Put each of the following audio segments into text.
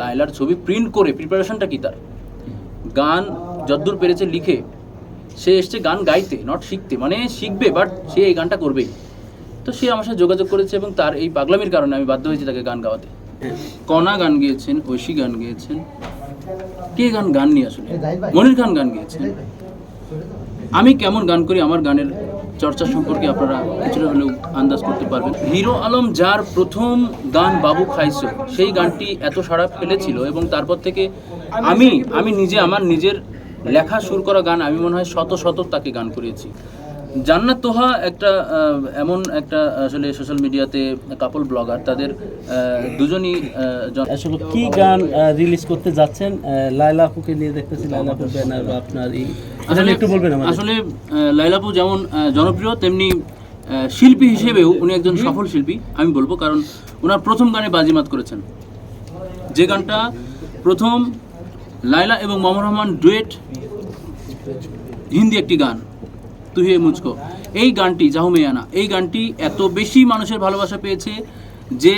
লায়লার ছবি প্রিন্ট করে প্রিপারেশনটা কি তার? গান যদ্দূর পেরেছে লিখে, সে এসছে গান গাইতে নট শিখতে মানে শিখবে বাট সে এই গানটা করবেই। তো সে আমার সাথে যোগাযোগ করেছে এবং তার এই পাগলামির কারণে আমি বাধ্য হয়েছি তাকে গান গাওয়াতে। কণা গান গেয়েছেন, ঐশী গান গেয়েছেন। কে গান গান নিয়ে আসলে? মনির খান গান গেয়েছেন। আমি কেমন গান করি? আমার গানের চর্চা সম্পর্কে আপনারা কিছুটা হলেও আন্দাজ করতে পারবেন। হিরো আলম যার প্রথম গান বাবু খাইছো, সেই গানটি এত সাড়া ফেলেছিল এবং তারপর থেকে আমি আমি নিজে, আমার নিজের লেখা সুর করা গান আমি মনে হয় শত শত তাকে গান করিয়েছি। জান্নাত তোহা একটা এমন একটা আসলে সোশ্যাল মিডিয়াতে কাপল ব্লগার তাদের দুজনই আসলে কি গান রিলিজ করতে যাচ্ছেন? লায়লা আপুকে নিয়ে দেখতেছি লায়লা আপুর ব্যানার বা আপনার আসলে একটু বলবেন আসলে আহ, লাইলাপু যেমন জনপ্রিয় তেমনি শিল্পী হিসেবেও উনি একজন সফল শিল্পী আমি বলব কারণ ওনার প্রথম গানে বাজিমাত করেছেন। যে গানটা প্রথম লাইলা এবং মমর রহমান ডুয়েট হিন্দি একটি গান। তুই হে মুঝকো এই গানটি জাহু মেয়ানা, এই গানটি এত বেশি মানুষের ভালোবাসা পেয়েছে যে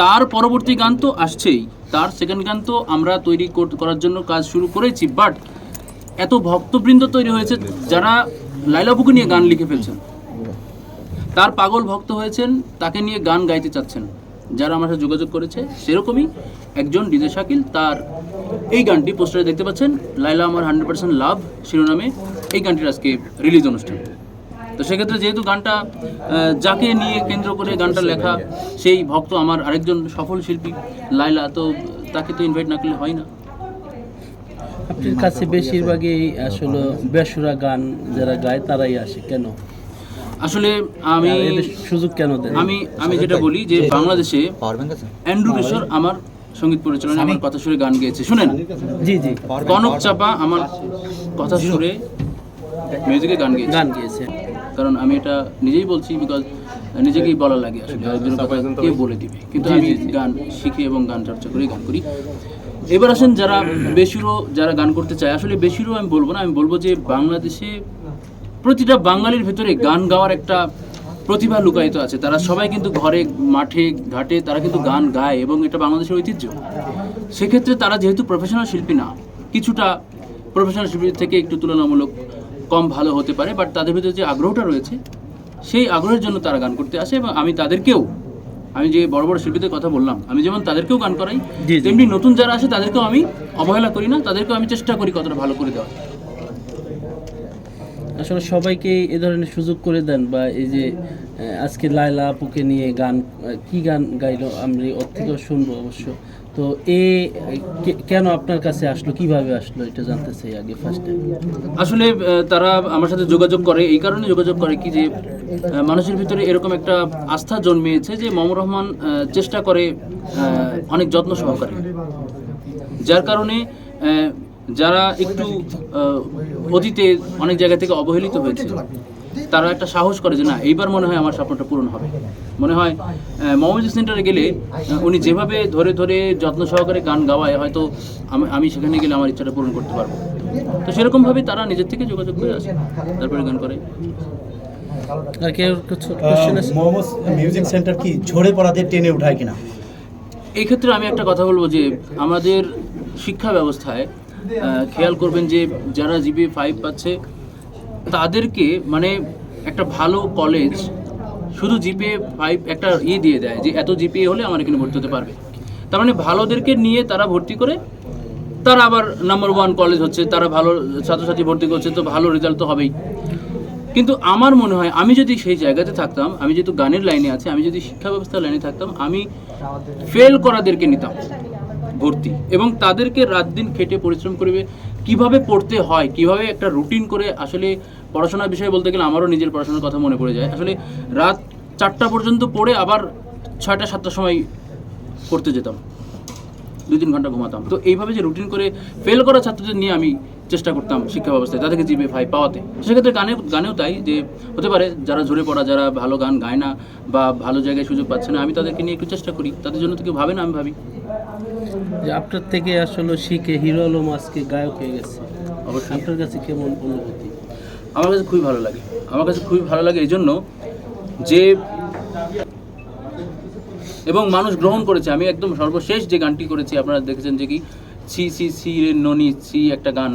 তার পরবর্তী গান তো আসছেই, তার সেকেন্ড গান তো আমরা তৈরি করার জন্য কাজ শুরু করেছি বাট এত ভক্তবৃন্দ তৈরি হয়েছে যারা লাইলাবুকে নিয়ে গান লিখে ফেলছেন। তার পাগল ভক্ত হয়েছেন, তাকে নিয়ে গান গাইতে চাচ্ছেন। যারা আমার সাথে যোগাযোগ করেছে, সেরকমই একজন ডিজে শাকিল, তার এই গানটি পোস্টারে দেখতে পাচ্ছেন লাইলা আমার হান্ড্রেড পার্সেন্ট লাভ শিরোনামে। এই গানটির আজকে রিলিজ অনুষ্ঠান। তো সেক্ষেত্রে যেহেতু গানটা যাকে নিয়ে কেন্দ্র করে গানটা লেখা সেই ভক্ত আমার আরেকজন সফল শিল্পী লাইলা তো তাকে তো ইনভাইট না করলে হয় না। আপনার কাছে বেশিরভাগই আসলে বেসুরা গান যারা গায় তারাই আসে। কেন? আসলে আমি সুযোগ কেন দেন আমি আমি যেটা বলি যে বাংলাদেশে অ্যান্ড্রু কিশোর আমার সংগীত পরিচালনায় আমার কথা সুরে গান গেয়েছে। শুনেন? জি জি। কনক চাপা আমার কথা সুরে মিউজিকে গান গেয়েছে। গান গিয়েছে। কারণ আমি এটা নিজেই বলছি বিকজ নিজেকেই বলা লাগে আসলে। কথা কে বলে দিবে। কিন্তু আমি গান শিখে এবং গান চর্চা করে গান করি। এবার আসেন যারা বেসুরো যারা গান করতে চায়। আসলে বেসুরো আমি বলব না আমি বলব যে বাংলাদেশে প্রতিটা বাঙালির ভেতরে গান গাওয়ার একটা প্রতিভা লুকায়িত আছে। তারা সবাই কিন্তু ঘরে মাঠে ঘাটে তারা কিন্তু গান গায় এবং এটা বাংলাদেশের ঐতিহ্য। সেক্ষেত্রে তারা যেহেতু প্রফেশনাল শিল্পী না কিছুটা প্রফেশনাল শিল্পীর থেকে একটু তুলনামূলক কম ভালো হতে পারে বাট তাদের ভিতরে যে আগ্রহটা রয়েছে সেই আগ্রহের জন্য তারা গান করতে আসে এবং আমি তাদেরকেও আমি যে বড় বড় শিল্পীদের কথা বললাম আমি যেমন তাদেরকেও গান করাই। তেমনি নতুন যারা আসে তাদেরকেও আমি অবহেলা করি না তাদেরকেও আমি চেষ্টা করি কতটা ভালো করে দেওয়ার আসলে সবাইকে এ ধরনের সুযোগ করে দেন বা এই যে আজকে লায়লা আপুকে নিয়ে গান কি গান গাইলো আমি ওর থেকেও শুনব অবশ্য তো এ কেন আপনার কাছে আসলো? কীভাবে আসলো? এটা জানতে চাই আগে ফার্স্টে আসলে তারা আমার সাথে যোগাযোগ করে। এই কারণে যোগাযোগ করে কি যে মানুষের ভিতরে এরকম একটা আস্থা জন্মিয়েছে যে মমর রহমান চেষ্টা করে অনেক যত্ন সহকারে। যার কারণে যারা একটু অতীতে অনেক জায়গা থেকে অবহেলিত হয়েছে তারা একটা সাহস করে যে না এইবার মনে হয় আমার স্বপ্নটা পূরণ হবে। মনে হয় মমজি সেন্টারে গেলে উনি যেভাবে ধরে ধরে যত্ন সহকারে গান গাওয়ায় হয়তো আমি আমি সেখানে গেলে আমার ইচ্ছাটা পূরণ করতে পারব। তো সেরকমভাবে তারা নিজের থেকে যোগাযোগ করে আসে তারপরে গান করে। আর কেউ কিছু মোহাম্মদ মিউজিক সেন্টার কি ঝরে পড়াদের টেনে উঠায় কিনা? এই ক্ষেত্রে আমি একটা কথা বলব যে আমাদের শিক্ষা ব্যবস্থায় খেয়াল করবেন যে যারা জিপি ফাইভ পাচ্ছে তাদেরকে মানে একটা ভালো কলেজ শুধু জিপে ফাইভ একটা ই দিয়ে দেয় যে এত জিপিএ হলে আমার এখানে ভর্তি হতে পারবে। তার মানে ভালোদেরকে নিয়ে তারা ভর্তি করে, তারা আবার নাম্বার ওয়ান কলেজ হচ্ছে, তারা ভালো ছাত্রছাত্রী ভর্তি করছে, তো ভালো রেজাল্ট তো হবেই। কিন্তু আমার মনে হয়, আমি যদি সেই জায়গাতে থাকতাম, আমি যেহেতু গানের লাইনে আছি, আমি যদি শিক্ষা ব্যবস্থার লাইনে থাকতাম, আমি ফেল করাদেরকে নিতাম ভর্তি এবং তাদেরকে রাত দিন খেটে পরিশ্রম করবে কীভাবে পড়তে হয়, কীভাবে একটা রুটিন করে আসলে পড়াশোনার বিষয়ে বলতে গেলে আমারও নিজের পড়াশোনার কথা মনে পড়ে যায়। আসলে রাত চারটা পর্যন্ত পড়ে আবার ছয়টা, সাতটার সময় পড়তে যেতাম। দুই তিন ঘণ্টা ঘুমাতাম। তো এইভাবে যে রুটিন করে ফেল করা ছাত্রদের নিয়ে আমি চেষ্টা করতাম শিক্ষা ব্যবস্থায় তাদেরকে জিবে ফাই পাওয়াতে। সেক্ষেত্রে গানে গানেও তাই যে হতে পারে যারা ঝরে পড়া যারা ভালো গান গায় না বা ভালো জায়গায় সুযোগ পাচ্ছে না আমি তাদেরকে নিয়ে একটু চেষ্টা করি। তাদের জন্য তো কেউ ভাবে না আমি ভাবি। যে আপনার থেকে আসলে শিখে হিরো আলম আজকে গায়ক হয়ে গেছে। অবশ্যই। আপনার কাছে কেমন অনুভূতি? আমার কাছে খুবই ভালো লাগে। আমার কাছে খুবই ভালো লাগে এই জন্য যে এবং মানুষ গ্রহণ করেছে। আমি একদম সর্বশেষ যে গানটি করেছি আপনারা দেখেছেন যে কি? সি সি সি ননি সি একটা গান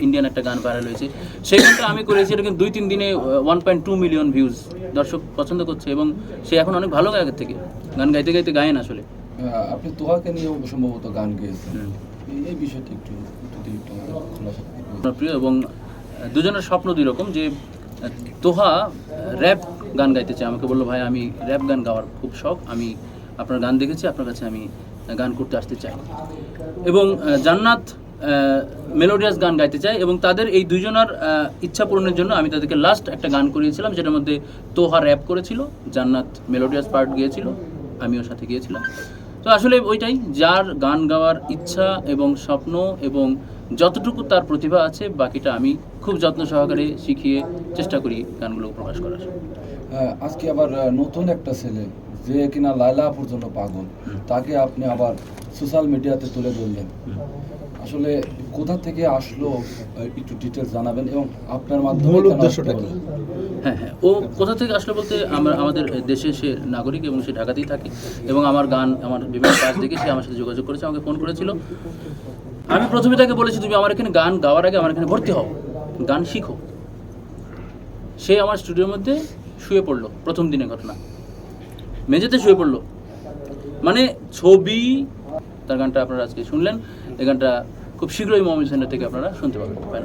ইন্ডিয়ান একটা গান ভাইরাল হয়েছে। সেই গানটা আমি করেছি এটা কিন্তু দুই তিন দিনে one point two million views দর্শক পছন্দ করছে এবং সে এখন অনেক ভালো গায়কের থেকে। গান গাইতে গাইতে গায়েন আসলে। আপনি তোহাকে নিয়েও সম্ভবত গান গেয়েছেন। এই- বিষয়টি একটু প্রিয় এবং দুজনের স্বপ্ন দুই রকম যে তোহা র্যাপ গান গাইতে চাই। আমাকে বলল, ভাই, আমি র্যাপ গান গাওয়ার খুব শখ। আমি আপনার গান দেখেছি, আপনার কাছে আমি গান করতে আসতে চাই। এবং জান্নাত মেলোডিয়াস গান গাইতে চায় এবং তাদের এই দুজনের ইচ্ছা পূরণের জন্য আমি তাদেরকে লাস্ট একটা গান করিয়েছিলাম, যেটার মধ্যে তোহা র্যাপ করেছিল, জান্নাত মেলোডিয়াস পার্ট গিয়েছিল, আমিও সাথে গিয়েছিলাম। তো আসলে ওইটাই, যার গান গাওয়ার ইচ্ছা এবং স্বপ্ন এবং যতটুকু তার প্রতিভা আছে, বাকিটা আমি খুব যত্ন সহকারে শিখিয়ে চেষ্টা করি গানগুলো প্রকাশ করার। আজকে আবার নতুন একটা ছেলে যে কিনা লাইলা আপুর জন্য পাগল তাকে আপনি আবার সোশ্যাল মিডিয়াতে তুলে ধরলেন। আসলে কোথা থেকে আসলো একটু ডিটেলস জানাবেন এবং আপনার মাধ্যমে মূল উদ্দেশ্যটা কি? হ্যাঁ হ্যাঁ। ও কোথা থেকে আসলো বলতে আমরা আমাদের দেশে সে নাগরিক এবং সে ঢাকাতেই থাকে এবং আমার গান আমার বিভিন্ন কাজ দেখে সে আমার সাথে যোগাযোগ করেছে আমাকে ফোন করেছিল। আমি প্রথমে তাকে বলেছি তুমি আমার এখানে গান গাওয়ার আগে আমার এখানে ভর্তি হও গান শিখো। সে আমার স্টুডিওর মধ্যে শুয়ে পড়ল, প্রথম দিনের ঘটনা। মেঝেতে শুয়ে পড়ল। মানে ছবি, তার গানটা আপনারা আজকে শুনলেন। এই গানটা খুব শীঘ্রই মমিন সেন্টার থেকে আপনারা শুনতে পাবেন।